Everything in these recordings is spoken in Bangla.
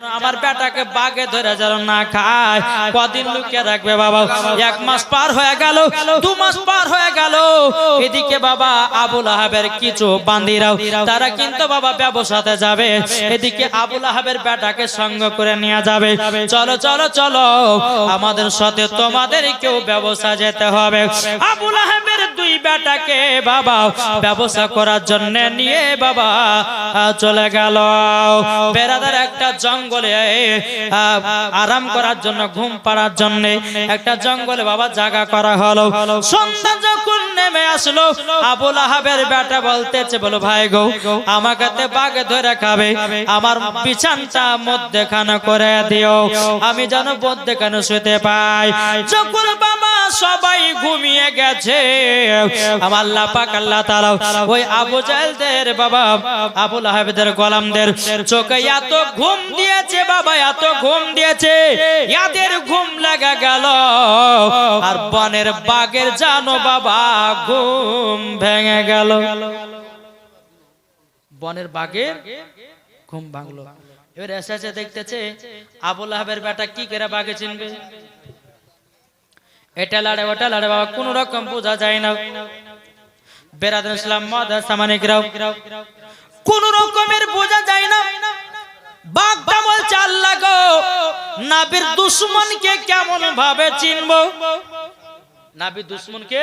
আমার বেটাকে বাগে ধরে যেন না খায়। কদিন লুকিয়ে রাখবে বাবা। এক মাস পার হয়ে গেল, দু মাস পার হয়ে গেল। এদিকে বাবা আবুল আহাবের কিছু বান্দিরাও তারা কিন্তু বাবা ব্যবসাতে যাবে। এদিকে আবুল আহাবের বেটাকে সঙ্গ করে নিয়ে যাবে। চলো চলো চলো, আমাদের সাথে তোমাদের কেউ ব্যবসা যেতে হবে। আবুল আহাবের দুই বেটাকে বাবা ব্যবসা করার জন্য নিয়ে বাবা চলে গেল। বেড়াদার একটা জঙ্গলে আহ, আরাম করার জন্য ঘুম পাড়ার জন্য একটা জঙ্গলে বাবা জায়গা করা হলো। সন্ধ্যা যখন নেমে আসলো আবুল আহাবের বেটা বলতেছে বলো ভাই গো আমাকে বাগে ধরে খাবে। আমার বিছানটা মধ্যেখানে করে দিও। আমি যেন মধ্যেখানে শুতে পাই। যখন বাবা সবাই ঘুমিয়ে গেছে আমার আল্লাহ পাক আল্লাহ তাআলা ওই আবু জাহেলদের বাবা আবুল আহাবেদের গোলামদের চোখে এত ঘুম দিয়েছে, বাবা এত ঘুম দিয়েছে, ইয়াদের ঘুম লাগা গেল। আর বনের বাগের জানো বাবা, ঘুম ভেঙে গেল। বনের বাগের ঘুম ভাঙলো। এবার এসে এসে দেখতেছে, আবুল আহাবের বেটা কি করে বাগে চিনবে? এটা লাড়ে, ওটা লাড়ে, বাবা, কোন রকম বোঝা যায় না। বেরাদুল ইসলাম মাদার সামানিকরাও কোন রকমের বোঝা যায় না। বাঘটা বলছে, আল্লাহ গো, নাবির দুশ্মনকে কেমন ভাবে চিনবো? নাবির দুশ্মনকে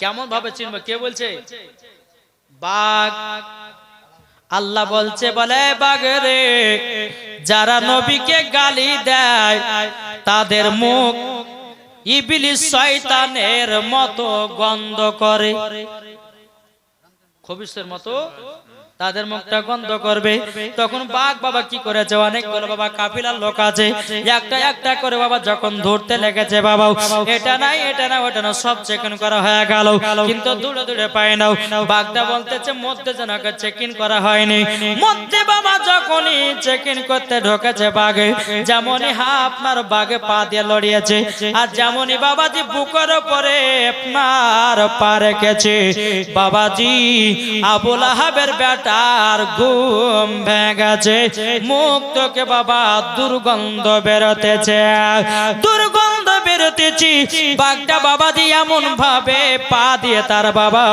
কেমন ভাবে চিনবো? কে বলছে? বাঘ। আল্লাহ বলছে, বলে, বাঘরে, যারা নবীকে গালি দেয়, তাদের মুখ ইবিলিস শয়তানের মতো গন্ধ করে। খবিসের মতো তাদের মুখটা গন্ধ করবে। তখন বাঘ বাবা কি করেছে? অনেকগুলো বাবা, কাফিলার লোক আছে। একটা একটা করে বাবা যখন ধরতে লেগেছে বাবা এটা নাই, এটা না ওটা না সব চেকিং করা হয়ে গেল। কিন্তু দূরে দূরে পায় না। বাঘটা বলতেছে, মধ্যে যেন চেকিং করা হয়নি। মধ্যে বাবা যখনই চেকিং করতে ঢোকেছে বাঘে, যেমনই হা আপনার বাঘে পা দিয়ে লড়িয়েছে, আর যেমনই বাবাজি বুকের উপরে আপনার পা রেখেছে। বাবাজি আবুল আহাবের বেটার ঘুম ভেঙেছে মুখ থেকে বাবা দুর্গন্ধ বেরোতেছে। দুর্গন্ধ বেরোতেছি বাঘটা বাবাজি এমন ভাবে পা দিয়ে তার বাবা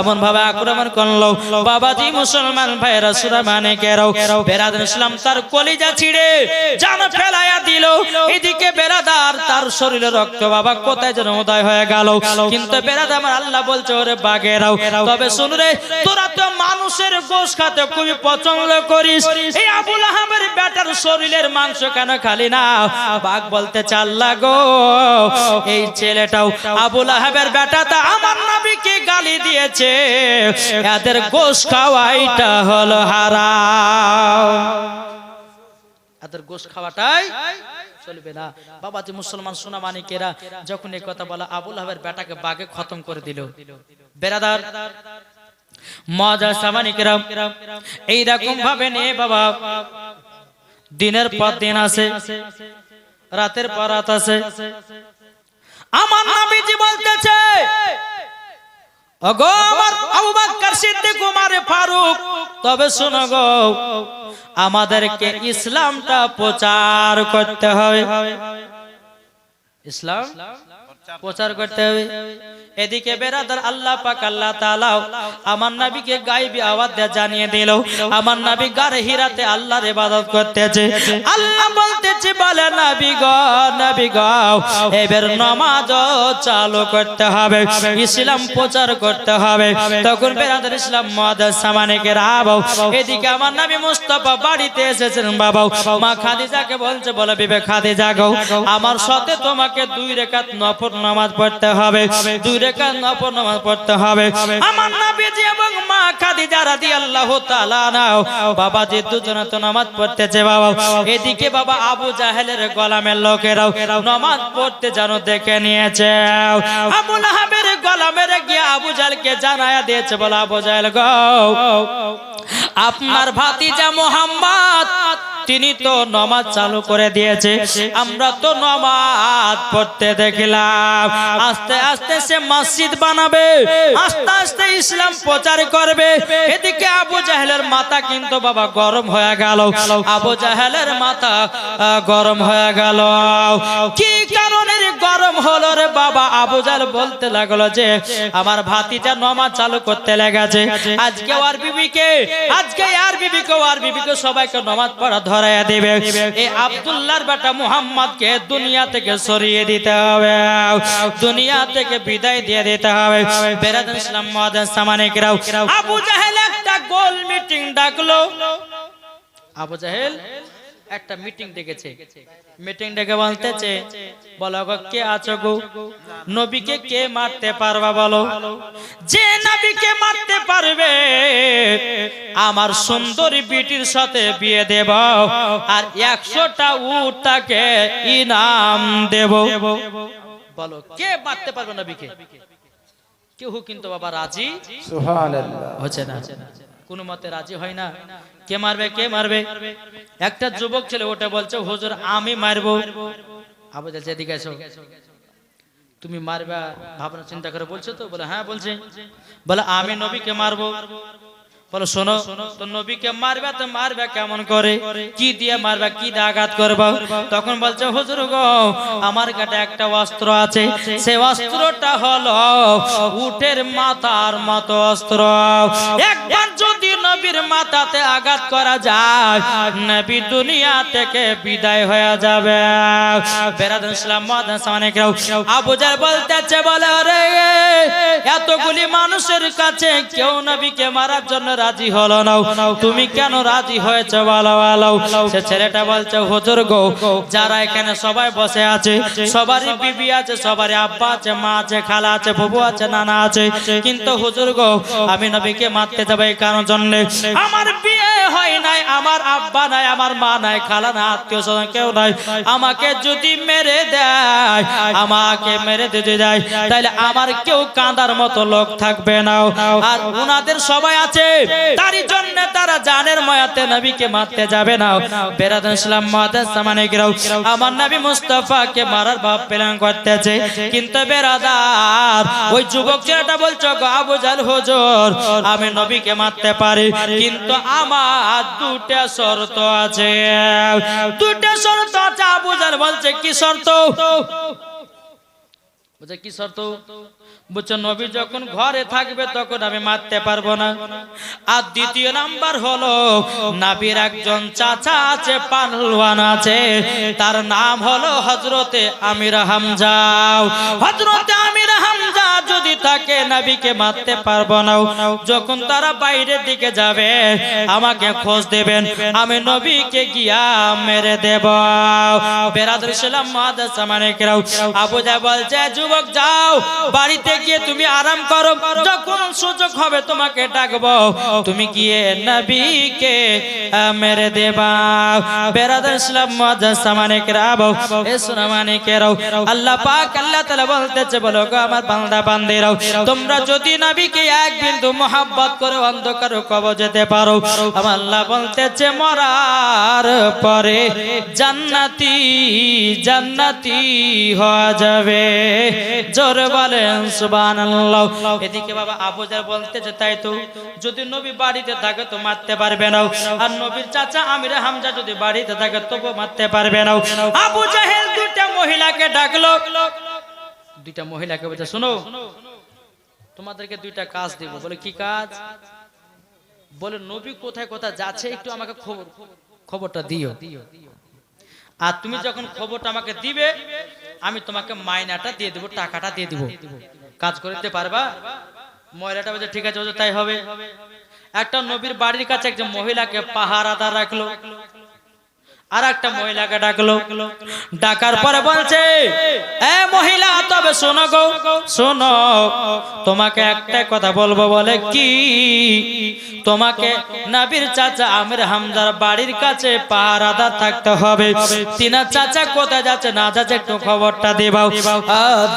এমন ভাবে আক্রমণ করল। বাবাজি মুসলমান ভাইরা সুরা মানে কেরাও। বেরাদার ইসলাম তার কলিজা ছিঁড়ে জান ফেলাইয়া দিল। এদিকে বেরাদার তার শরীরে রক্ত। বাবা, কোথায় যেন উদয় হয়ে গেল। কিন্তু বেরাদ আমার আল্লাহ বলছে, ওরে বাঘেরাও, তবে শুন রে, তোরা তো মানুষের গোশ খাতে খুবই পছন্দ করিস। এই আবুল আহমের বেটার শরীরের মাংস কেন খালি না? বাঘ বলতে চাল্লা গো এই ছেলেটাও আবুল আহমের বেটাটা আমার নবীকে গালি দিয়েছে। এদের গোশ খাওয়াইটা হলো হারাম। এদের গোশ খাওয়াটাই চলবে না। বাবাজি মুসলমান সোনা মানিকেরা যখন এই কথা বলা, আবুল আহমের বেটাকে বাগে খতম করে দিল। বেরাদার মজা সামানিকেরা এইরকম ভাবে নে বাবা। দিনের পর দিন আছে। রাতের পর রাত আছে। আমার নবীজি বলতেছে ওগো আমার আবু বকর সিদ্দিক, উমার ফারুক, তবে শোনো গো, আমাদেরকে ইসলামটা প্রচার করতে হবে। ইসলাম? প্রচার করতে হবে। এদিকে বেরাদার আল্লাহ পাক আল্লাহ তাআলা আমার নবীকে গায়বী আওয়াজ দিয়ে জানিয়ে দিল, আমার নবী গারে হিরাতে আল্লাহর ইবাদত করতেছে। আল্লাহ বলতেছে, বলে নবী গো নবী গো, এবার নামাজ চালু করতে হবে, ইসলাম প্রচার করতে হবে। তখন বেরাদার ইসলাম মাদার সামানিকে রাবাও এদিকে আমার নবী মুস্তাফা বাড়িতে এসেছেন বাবা। মা খাদিজাকে বলছে, বলে, বিবে খাদিজা গো, আমার সাথে তোমাকে দুই রেখাত নফর নামাজ পড়তে হবে। দুই রেখাত নফর নামাজ পড়তে হবে। আমার নবীজি এবং মা খাদিজা রাদিয়াল্লাহু তাআলা নাও বাবাজি দুজনে তো নামাজ পড়তেছে বাবা, এদিকে বাবা আবু জাহেলের গোলামের লোকেরাও নামাজ পড়তে যেন দেখে নিয়েছে। আবু লাহাবের গোলামের গিয়ে আবু জাহেলকে জানায়া দিয়েছে, বলে, আবু জাহেল গো, আপনার ভাতিজা মোহাম্মদ তিনি তো নমাজ চালু করে দিয়েছে। আমরা তো নমাজ পড়তে দেখলাম। আস্তে আস্তে সে মসজিদ বানাবে। আস্তে আস্তে ইসলাম প্রচার করবে। এদিকে আবু জাহেলের মাথা কিন্তু বাবা গরম হয়ে গেল। আবু জাহেলের মাথা গরম হয়ে গেল। কি কারণের গরম হলো রে বাবা? আবু জাহেল বলতে লাগল যে, আমার ভাতিটা নমাজ চালু করতে লেগেছে। আজকে আর বিবিকে, আজকে আর বিবিকে আর বিবিকে সবাইকে নমাজ পড়া ধরাইয়া দেবে। এই আব্দুল্লাহর বেটা মুহাম্মদকে দুনিয়া থেকে সরিয়ে দিতে হবে। দুনিয়া থেকে বিদায় দিয়ে দিতে হবে। বেরাদ ইসলাম মহাদান সামানিকরাও আবু জাহেল একটা গোল মিটিং ডাকলো। আবু জাহেল একটা মিটিং ডেকেছে। মিটিং ডেকে বলতেছে বলো গো কে আছো গো? নবীকে কে মারতে পারবা বলো? যে নবীকে মারতে পারবে আমার সুন্দরী বিটির সাথে বিয়ে দেব আর একশোটা উট তাকে ইনাম দেব। বলো কে মারতে পারবে নবীকে? কেউ কিন্তু বাবা রাজি হচ্ছে না। কোনো মতে রাজি হয় না। কে মারবে কে মারবে? একটা যুবক ছেলে ওটা বলছে, হুজুর, আমি মারবো। আবু জাহেল, এদিকে এসো। তুমি মারবা? ভাবনা, চিন্তা করে বলছো তো। বলে হ্যাঁ বলছে। বলে, আমি নবীকে মারবো। বলো, শোনো, তো নবীকে মারবে তো মারবে কেমন করে? কি দিয়ে মারবে, কি দিয়ে আঘাত করব? তখন বলছে, হুজুর গো, আমার কাছে একটা অস্ত্র আছে। সেই অস্ত্রটা হলো উটের মাথার মতো অস্ত্র। একবার নবীর মাথাতে আঘাত করা যায়। নবী দুনিয়া থেকে বিদায় হয়ে যাবে। ইসলাম বলতেছে, বলে এতগুলি মানুষের কাছে কেউ নবীকে মারার জন্য রাজি হলো না। তুমি কেন রাজি হয়েছে বলো বলো সে ছেলেটা বলছে, হুজুর গো, যারা এখানে সবাই বসে আছে, সবারই বিবি আছে, সবারই আব্বা আছে, মা আছে, খালা আছে বুবু আছে, নানা আছে। কিন্তু হুজুর গো, আমি নবীকে মারতে যাব এই কারণ। জন্য আমার বিয়ে হয় নাই, আমার আব্বা নাই, আমার মা নাই, খালা না আত্মীয় স্বজন কেউ নাই। আমাকে যদি মেরে দেয়, আমাকে মেরে দিতে যায় তাহলে আমার কেউ কাঁদার মতো লোক থাকবে না। আর উনাদের সবাই আছে, তারই জন্য তারা জানের ময়াতে নবীকে মারতে যাবে না। বেরাদুল ইসলাম মাদাস সামানিকরাও আমার নবী মুস্তাফাকে মারার ভাব প্ল্যান করতেছে। কিন্তু বেরাদার, ওই যুবক ছেলেটা বলছো, গো আবু জাল হুজুর, আমি নবীকে মারতে পারি। কিন্তু আমার দুটা শর্ত আছে। দুটা শর্ত আছে, আবু জাল বলছে, কি শর্ত? বলছে, কি শর্ত? বলছে, নবী যখন ঘরে থাকবে তখন আমি মারতে পারব না। আর দ্বিতীয় নাম্বার হলো, নাবির একজন চাচা আছে পানলওয়ান আছে, তার নাম হলো হজরতে আমির হামজা। হজরতে আমির হামজা যদি তাকে নবীকে মারতে পারব না, যখন তারা বাইরের দিকে যাবে, আমাকে খোঁজ দেবেন, আমি নবীকে গিয়া মেরে দেব। আবু যা বলছে যুবক যাও, বাড়িতে গিয়ে তুমি আরাম করো, যখন সুযোগ হবে তোমাকে ডাকবো, তুমি গিয়ে নবীকে মেরে দেবা। এ সুনামানিকেরাও আল্লাহ পাক আল্লাহ তাআলা বলতেছে, বলো গো আমার বান্দা। বান্দিরাও তোমরা যদি নবীকে এক বিন্দু মোহাব্বত করে অন্ধকার কবর যেতে পারো, আমার আল্লাহ বলতেছে, মরার পরে জান্নাতি জান্নাতি হওয়া যাবে। জোর বলেন, সুবহানাল্লাহ। এদিকে বাবা আবু জাহেল বলতেছে, তাই তো, যদি নবী বাড়িতে থাকে তো মারতে পারবে না। আর নবীর চাচা আমির হামজা যদি বাড়িতে থাকে তবু মারতে পারবে না। আবু জাহেল দুটা মহিলাকে ডাকলো। দুইটা মহিলাকে বলছে, শোনো, তোমাদেরকে দুইটা কাজ দিব। বলে, কি কাজ? বলে, নবী কোথায় কোথায় যাচ্ছে একটু আমাকে খবর, খবরটা দিও। আর তুমি যখন খবরটা আমাকে দিবে, আমি তোমাকে মাইনাটা দিয়ে দেবো, টাকাটা দিয়ে দিব। কাজ করতে পারবা? মহিলাটা বলছে, ঠিক আছে তাই হবে। একটা নবীর বাড়ির কাছে একজন মহিলাকে পাহারাদার রাখল। আর একটা মহিলাকে ডাকলো। ডাকার পরে বলছে, এ মহিলা, তবে শোনো গো, শোনো, তোমাকে একটা কথা বলব বলে কি? তোমাকে নাবির চাচা আমির হামদার বাড়ির কাছে পাহারাদার থাকতে হবে। তিনার চাচা কোথায় যাচ্ছে না যাচ্ছে একটু খবরটা দেবাও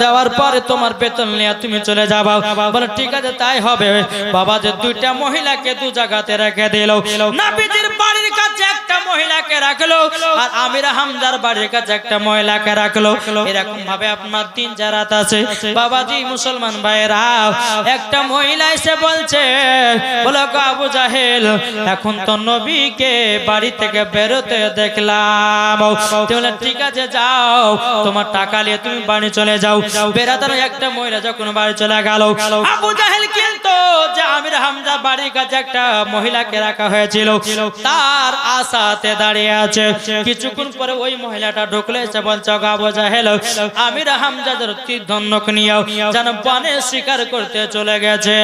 দেওয়ার পরে তোমার বেতন নিয়ে তুমি চলে যাবাও বলে, ঠিক আছে, তাই হবে। বাবা যে দুইটা মহিলাকে দু জায়গাতে রেখে দিল। নাবিদের বাড়ির কাছে একটা মহিলাকে রাখল। আর আমির হামদার বাড়ির কাছে একটা মহিলাকে রাখল। এরকম ভাবে আপনার তিন চার আছে। বাবাজি, মুসলমান ভাইরা একটা মহিলা এসে বলছে, বলো আবু জাহেল, এখন তো নবীকে বাড়ি থেকে বেরোতে দেখলাম। ঠিক আছে, যাও। তোমার টাকা নিয়ে তুমি বাড়ি চলে যাও। বেরাতার একটা মহিলা যখন বাড়ি চলে গেল, আবু জাহেল কিন্তু যে আমির হামজা বাড়ির কাছে একটা মহিলাকে রাখা হয়েছিল, তার আশাতে দাঁড়িয়ে আছে। কিছুক্ষণ পরে ওই মহিলাটা ঢুকলে এসে বলছে "গো আবু জাহেল আমির হামজাদের তীর্ধন্যক নিয়েও। যেন বনে শিকার করতে চলে গেছে।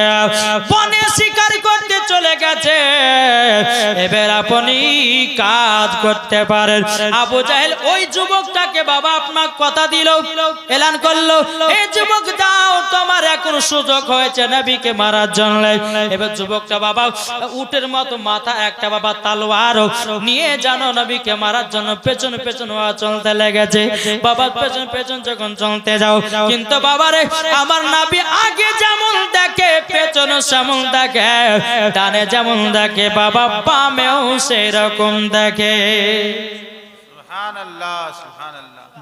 বনে শিকার করতে চলে গেছে। এবার আপনি কাজ করতে পারেন। আবু জাহেল ওই যুবকটাকে বাবা আপনার কথা দিল এলান করল। এই যুবক যাও তোমার এখন সুযোগ হয়েছে নবীকে মারার জন্য। এবার যুবকটা বাবা উটের মতো মাথা একটা বাবা তালোয়ার নিয়ে জানো নবীকে মারার জন্য পেছন পেছন চলতে লেগেছে। বাবা পেছন পেছন যখন চলতে যাও কিন্তু বাবারে আমার নাবি আগে যেমন দেখে পেছন সেমন দেখে ডানে যেমন দেখে বাবা বামেও সেই রকম দেখে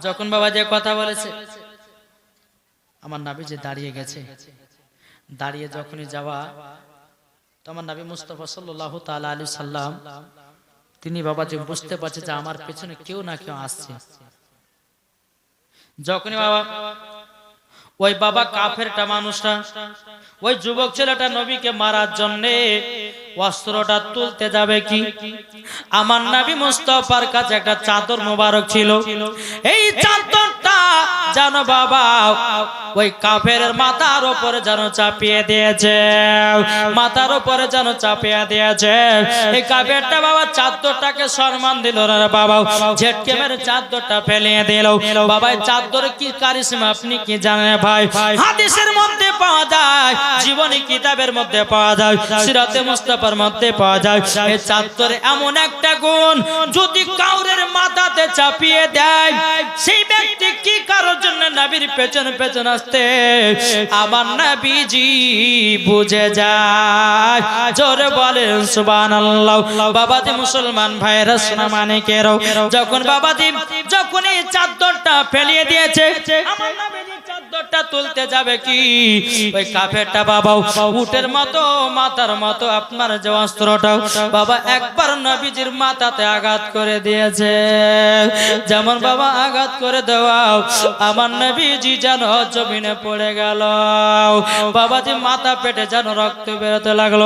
যখন বাবা যে কথা বলেছে আমার নাবি যে দাঁড়িয়ে গেছে দাঁড়িয়ে যখনই যাওয়া তো আমার নাবি মুস্তফা সাল্লাহ তালা আলু সাল্লাম তিনি বাবা যে বুঝতে পারছে যে আমার পেছনে কেউ না কেউ আসছে। যখনই বাবা, ওই বাবা কাফেরটা মানুষটা, ওই যুবক ছেলেটা নবীকে মারার জন্যে অস্ত্রটা তুলতে যাবে কি? আমার নাবি মুস্তফার কাছে একটা চাদর মোবারক ছিল। এই চাদরটা জানো বাবা ওই কাফের মাথার উপরে যেন চাপিয়ে দিয়েছে। মাথার উপরে যেন চাপিয়ে দিয়েছে। এই কাফেরটা বাবা চাদরটাকে সম্মান দিল না বাবা। ঝেটকে মেরে চাদরটা ফেলিয়ে দিল। বাবা চাদর কি কারিশমা আপনি কি জানেন ভাই? হাদিসের মধ্যে পাওয়া যায়, জীবনী কিতাবের মধ্যে পাওয়া যায়, সিরাতে মুস্তাফার মধ্যে পাওয়া যায়। এই চাদরে এমন একটা গুণ, যদি কাউরের মাথাতে চাপিয়ে দেয়, সেই ব্যক্তি কি কারোর জন্য নবীর পেছন পেছন আসতে? আমার নবীজি বুঝে যায়। জোরে বলেন, সুবহানাল্লাহ। বাবাজি মুসলমান ভাইরা সোনা মানিকেরও যখন বাবাজি যখন এই চাদরটা ফেলিয়ে দিয়েছে, আমার নবীজি চাদরটা তুলতে যাবে কি? ওই কাফেরটা বাবা উটের মতো, মাথার মতো আপনার যে অস্ত্রটা, বাবা একবার নবীজির মাথাতে আঘাত করে দিয়েছে। যেমন বাবা আঘাত করে দেওয়া আমার নবীজি যেন জমিনে পড়ে গেল। বাবাজি মাথা পেটে যেন রক্ত বেরোতে লাগল।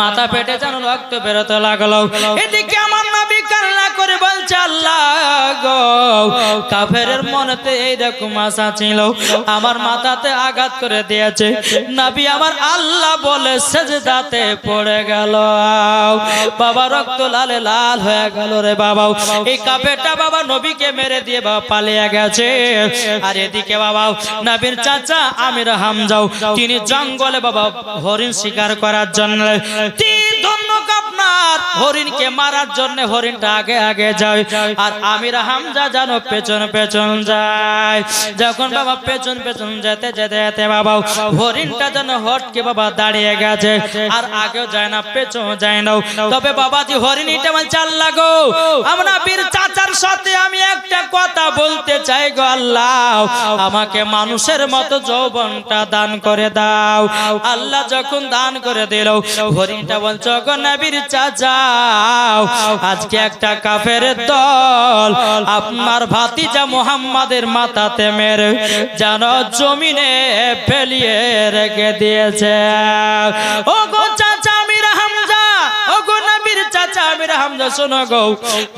মাথা পেটে যেন রক্ত বেরোতে লাগল। এদিকে আমার নবী কান্না করে বলছে, আল্লাহ গো কাফের মনেতে এইরকম আশা ছিল, আমার মাথাতে আঘাত করে দিয়েছে। নবী আমার আল্লাহ বলে, সেজদাতে পড়ে গেল। বাবা, রক্ত লালে লাল হয়ে গেল রে বাবা এই কাফেরটা বাবা নবীকে মেরে দিয়ে বাবা পালিয়ে গেছে। আর এদিকে বাবা নবীর চাচা আমির হামজাও, তিনি জঙ্গলে বাবা হরিণ শিকার করার জন্য তিন আপনার হরিণকে মারার জন্য হরিণটা আগে আগে যায়। আর আমির হামজা জানো পেছন পেছন যায়। যখন বাবা পেছন পেছন যেতে যেতে যেতে বাবা হরিণটা যেন হটকে বাবা দাঁড়িয়ে গেছে। আর আগেও যায় না পেছন যায় না। তবে হরিণীটা আমার চাল লাগো। আমরা বীর চাচার সাথে আমি একটা কথা বলতে চাই গো আল্লাহ। আমাকে মানুষের মতো যৌবনটা দান করে দাও। আল্লাহ যখন দান করে দিল, হরিণটা বলছো গো চাচা আজকে একটা কাফের দল, আপনার ভাতিজা মোহাম্মদের মাথাতে মেরে যেন জমিনে ফেলিয়ে রেখে দিয়েছে। ও গো চাচা মির হামজা ও গো নবীর চাচা আমির হামজা, শোনো গো।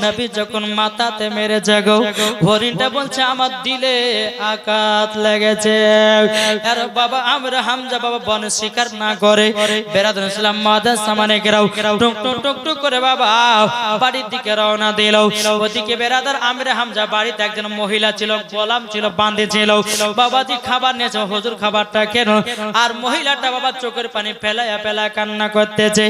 নবী যখন মাথাতে মেরেছে গো হরিণটা বলছে, আমার দিলে আঘাত লেগেছে। আর বাবা, আমরা হামজা বাবা বন শিকার না করে বেরাদুল ইসলাম মাদার সামানে গেরাও, টুক টুক টুক টুক করে বাবা বাড়ির দিকে রওনা দিল। ওদিকে বেরাদার আমরা হামজা বাড়িতে একজন মহিলা ছিল, গোলাম ছিল বান্ধে ছিল। বাবাজি খাবার নিয়েছে, হজুর খাবারটা কেন? আর মহিলাটা বাবা চোখের পানি ফেলায়া ফেলা কান্না করতেছে।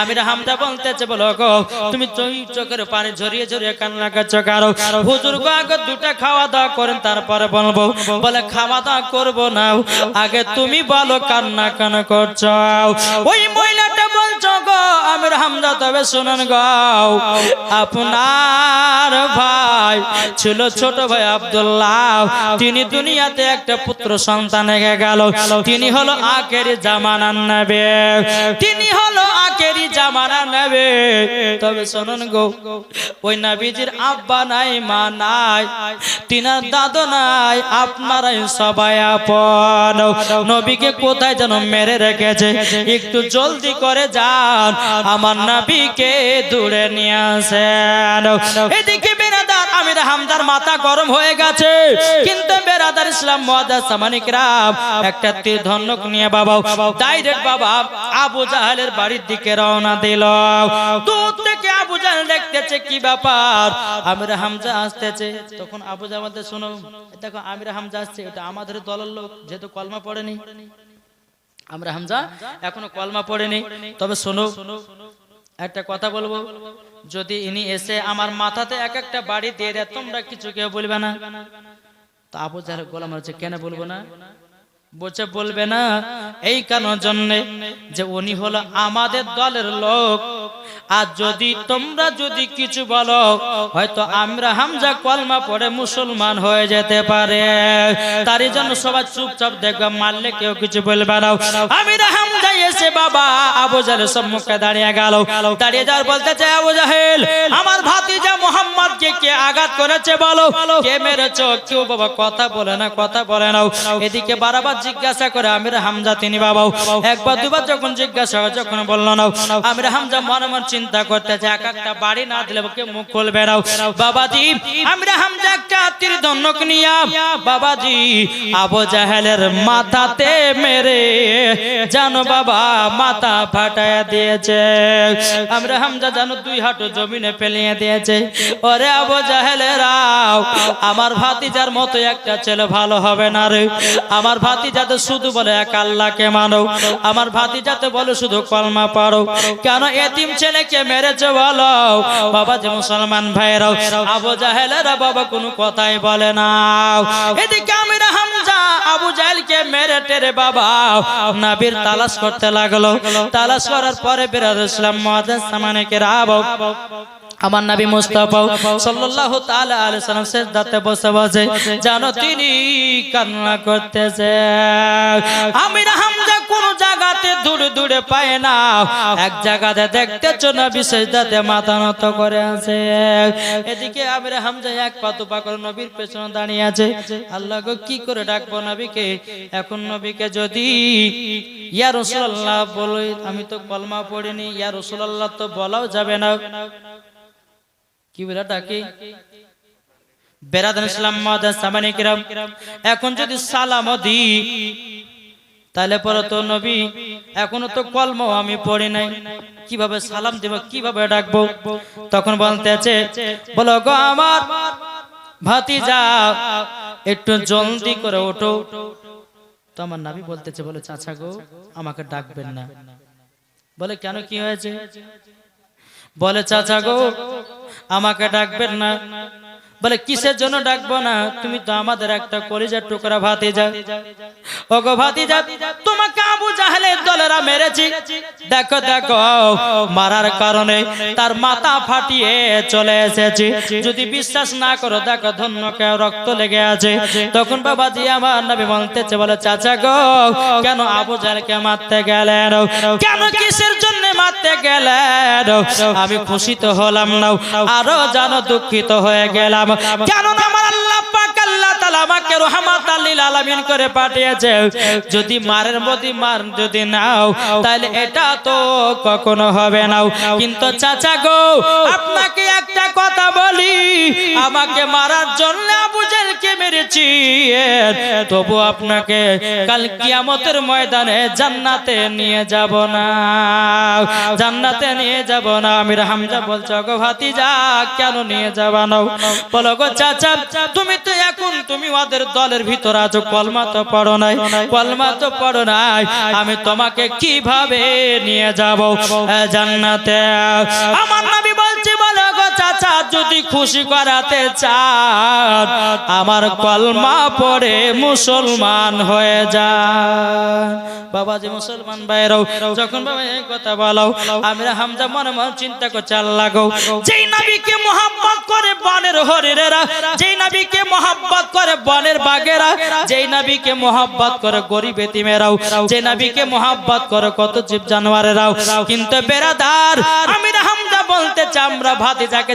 আমির হামজা বলতেছে, বলো গো তুমি চোখ- চোখের পানি ঝরিয়ে ঝরিয়ে কান্না করছ কারও হুজুর আগে দুটা খাওয়া দাওয়া করেন তারপরে বলব বলে খাওয়া দাওয়া করব না আগে তুমি বলো কান্না কেন করছ। ওই মহিলাটা বলছো গো আমির হামজা তবে শুনুন গো আপনার ভাই ছিল ছোট ভাই আব্দুল্লাহ তিনি দুনিয়াতে একটা পুত্র সন্তান রেখে গেল তিনি হলো আখেরি জামানার নেবে তিনি হলো আখেরি জামানার নেবে। তবে শুনুন গো। ওই নবীজির আব্বা নাই, মা নাই, তিনার দাদু নাই, আপনারাই সবাই আপন। নবীকে কোথায় যেন মেরে রেখেছে, একটু জলদি করে যান, আমার নবীকে দূরে নিয়ে আসেন। এদিকে বেরাদার আমির হামদার মাথা গরম হয়ে গেছে, কিন্তু বেরাদার ইসলাম মহাদাস সামানিকরাম একটা তীর ধন্যক নিয়ে বাবা ডাইরেক্ট বাবা আবু জাহালের বাড়ির দিকে রওনা দিল। দূর থেকে আবু জাহাল দেখতেছে কি ব্যাপার? আমির হামজা আসতেছে। তখন আবু জাহাল বলতে শোনো, দেখো, আমির হামজা আসছে। এটা আমাদের দলের লোক, যেহেতু কলমা পড়েনি। আমরা হামজা এখনও কলমা পড়েনি। তবে শোনো, একটা কথা বলব। যদি ইনি এসে আমার মাথাতে এক একটা বাড়ি দিয়ে দেয়, তোমরা কিছু কেউ বলবে না। তো আবু জাহেল গোলাম হচ্ছে কেন বলব না? বলছে বলবে না, এই কারণ জন্য যে উনি হলো আমাদের দলের লোক। আর যদি তোমরা যদি কিছু বলো, হয়তো আমরা হামজা কলমা পড়ে মুসলমান হয়ে যেতে পারে। তারই জন্য সবাই চুপচাপ দেখবে, মারলে কেউ কিছু বলবে না। আমি হামজা এসে বাবা আবু জাহেলের সম্মুখে দাঁড়িয়ে গেল। দাঁড়িয়ে যাওয়ার বলতে চাই আবু জাহেল, আমার ভাতিজা মোহাম্মদ কে কে আঘাত করেছে বলো? কে মেরেছো? কেউ বাবা কথা বলে না, কথা বলে না। এদিকে বারবার জিজ্ঞাসা করে, আমির হামজা, তিনি বাবাও? একবার, দুবার যখন জিজ্ঞাসা যখন বলল না আমির হামজা মনে মন চিন্তা করতেছে, এক একটা বাড়ি না দিলে ওকে মুখ খুলবে না। বাবাজি, আমির হামজা একটা আত্মীর ধন্যক নিয়া। বাবাজি, আবু জাহেলের মাথাতে মেরে জানো বাবা, মাথা ফাটায়া দিয়েছে। আমরা হামজা জানো দুই হাঁটু জমিনে ফেলিয়ে দিয়েছে। ওরে আবু জাহেলেরাও আমার ভাতিজার মতো একটা ছেলে ভালো হবে না রে। আমার ভাতিজাতে শুধু বলে এক আল্লাহকে মানো। আমার ভাতিজাতে বলে শুধু কলমা পারো কেন এতিম ছেলেকে মেরেছে বলো? বাবা যে মুসলমান ভাইরাও আবু জাহেলেরা বাবা কোনো কথাই বলে না। এদিকে আমির হামজা আবু জাহেলকে মেরে টেরে বাবা নাবির তালাশ করতে লাগল। তালাশ করার পরে বেরাদ ইসলাম মহাদাস সামানেকে রাব আমার নবী মুস্তাফা সাল্লাল্লাহু তাআলা আলাইহি সাল্লাম সিজদাতে বসে বসে জানো তিনি কান্না করতেছে। আমির হামজা কোন জায়গাতে দূরে দূরে পায় না। এক জায়গাতে দেখতেছ নবী সিজদাতে মাথা নত করে আছে। এদিকে আমির হামজা এক পা দুপা করে নবীর পেছনে দাঁড়িয়ে আছে। আল্লাহ গো কি করে ডাকবো নবীকে? এখন নবীকে যদি ইয়া রাসূলুল্লাহ বলে আমি তো কলমা পড়িনি ইয়া রাসূলুল্লাহ তো বলাও যাবে না। কি বলে ডাকে বেরাদান ইসলাম সামানি কিরাম এখন যদি সালাম দি তাহলে পরে তো নবী, এখনও তো কলম আমি পড়ি নাই। কীভাবে সালাম দেব, কীভাবে ডাকবো? তখন বলতেছে, বলো গো আমার ভাতিজা, একটু জলদি করে ওঠো। তো আমার নাবি বলতেছে, বলে চাচা গো, আমাকে ডাকবেন না। বলে কেন কি হয়েছে? বলে চাচা গো আমাকে ডাকবেন না। বলে, কিসের জন্য ডাকবো না? তুমি তো আমাদের একটা কলিজার টুকরা ভাতি যা ও গো ভাতি যা তোমাকে আবু জাহেলের দলেরা মেরেছি। দেখো দেখো, মারার কারণে তার মাথা ফাটিয়ে চলে এসেছে। যদি বিশ্বাস না করো, দেখো, ধন্যকে রক্ত লেগে আছে। তখন বাবাজি আমার নবী বলতেছে, বলে, চাচা গো, কেন আবু জাহেলকে মারতে গেলেন? কেন কিসের জন্য মারতে গেলেন? আমি খুশি তো হলাম না। আরও জানো দুঃখিত হয়ে গেলাম। কেন আমার আল্লাহ পাক আল্লাহ তাআলা আমাকে রহমাতাল লিল আলামিন করে পাঠিয়েছে। যদি মারের মধ্যে মার যদি নাও, তাহলে এটা তো কখনো হবে না। কিন্তু চাচা গো, আপনাকে একটা কথা বলি। আমাকে মারার জন্য তবু আপনাকে কাল কিয়ামতের ময়দানে জান্নাতে নিয়ে যাব না। জান্নাতে নিয়ে যাব না। আমির হামজা বলছো গো ভাতিজা, কেন নিয়ে যাবা বলো গো চাচা, তুমি তো এখন, তুমি ওদের দলের ভিতর আছো কলমা তো পড়ো নাই, কলমা তো পড়ো নাই। আমি তোমাকে কীভাবে নিয়ে যাব? জান্নাতে। আমার নবী চাচা যদি খুশি করাতে চান, আমার কলমা পড়ে মুসলমান হয়ে যান। বাবা যে মুসলমান ভাইরাও, যখন বাবা এই কথা বলো আমরা হামজা মনে মনে চিন্তা করছে, আল্লাহ গো, যেই নবীকে মোহাম্মত করে বনের হরিণেরা, যেই নবীকে মোহাম্মত করে বনের বাগেরা যেই নবীকে মোহাম্মত করে গরিব এতিমেরাও যে নবীকে মোহাম্মত করে কত জীব জানোয়ারেরাও, কিন্তু বেরাদার আমি হামজা বলতে চাই, আমরা ভাতিজাকে